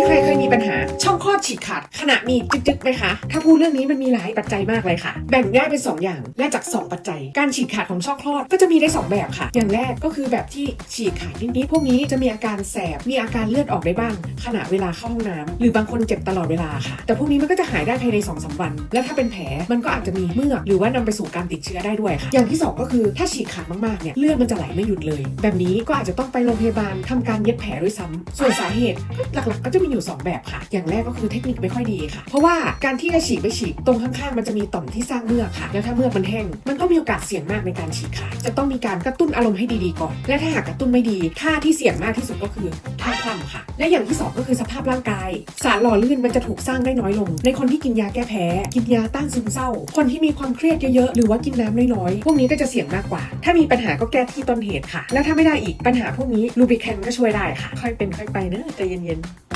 มีใครเคยมีปัญหา ช่องคลอดฉีกขาดขณะมีจึกๆไหมคะ ถ้าพูดเรื่องนี้มันมีหลายปัจจัยมากเลยค่ะ แบ่งได้เป็น 2 อย่าง และจาก 2 ปัจจัย การฉีกขาดของช่องคลอดก็จะมีได้ 2 แบบค่ะ อย่างแรกก็คือแบบที่ฉีกขาดนิดๆพวกนี้จะมีอาการแสบ มีอาการเลือดออกได้บ้าง ขณะเวลาเข้าห้องน้ำหรือบางคนเจ็บตลอดเวลาค่ะ แต่พวกนี้มันก็จะหายได้ภายใน2อสวัน และถ้าเป็นแผลมันก็อาจจะมีเมือกหรือว่านำไปสู่การติดเชื้อได้ด้วยค่ะ อย่างที่สองก็คือถ้าฉีกขาดมากๆเนี่ยเลือดมันจะไหลไม่หยุดเลย แบบนี้ก็อาจจะต้องไปโรงพยาบาลทำการเย็บแผลด้วยซ้ำส่วนสาเหตุหลักๆ ก็จะมีอยู่ 2 แบบค่ะ อย่างแรกก็คือเทคนิคไม่ค่อยดีค่ะ เพราะว่าการที่จะฉีกไปฉีกตรงข้างๆ มันจะมีต่อมที่สร้างเมือกค่ะ แล้วถ้าเมือกมันแห้ง มันก็มีโอกาสเสี่ยงมากในการฉีกขาดจะต้องมีการกระตุ้นอารมณ์ให้ดีๆก่อน และถ้าหากกระตุ้นไม่ดี ท่าที่เสี่ยงมากที่สุดก็คือท่าคว่ำค่ะ และอย่างที่สองก็คือสภาพร่างกาย สารหล่อลื่นมันจะถูกสร้างได้น้อยลง ในคนที่กินยาแก้แพ้ กินยาต้านซึมเศร้า คนที่มีความเครียดเยอะๆ หรือว่ากินน้ำน้อยๆ พวกนี้ก็จะเสี่ยงมากกว่า ถ้ามีปัญหาก็แก้ที่ต้นเหตุค่ะ และถ้าไม่ได้อีกปัญหาพวกนี้ลูบิแคนก็ช่วยได้ค่ะ ค่อยเป็นค่อยไปเนอะใจเย็นๆ